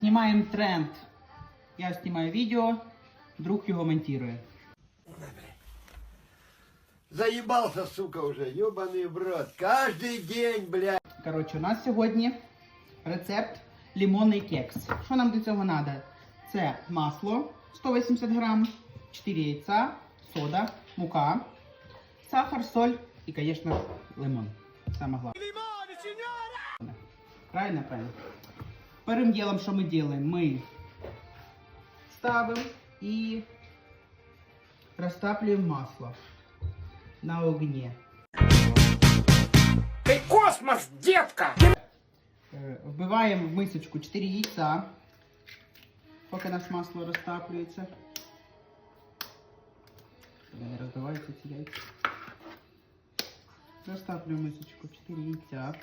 Знімаємо тренд. Я знімаю відео, друг його монтує. Заебался, сука, уже, ебаный в рот. Каждый день, блядь. Коротше, у нас сьогодні рецепт лимонний кекс. Що нам для цього треба? Це масло 180 грам, 4 яйця, сода, мука, сахар, соль і, звісно, лимон. Саме головне. Правильно, правильно. Первым делом, що ми робимо? Ми ставимо і розтаплюємо масло на огні. Ты космос, детка! Е, Вбиваємо в мисочку 4 яйця, поки у нас масло розтаплюється. Не розбиваються ці яйця. Розтаплюємо мисочку 4 яйця.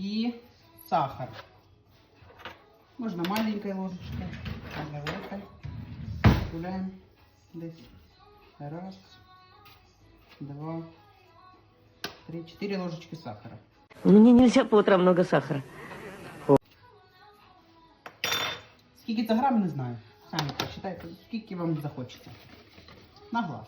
І сахар. Можна маленькой ложечкой, можна великой. Гуляємо десь. Раз, два, три, чотири ложечки сахара. Мне нельзя по утрам много сахара. Скільки це грам, не знаю. Самі посчитайте, скільки вам захочеться. На глаз.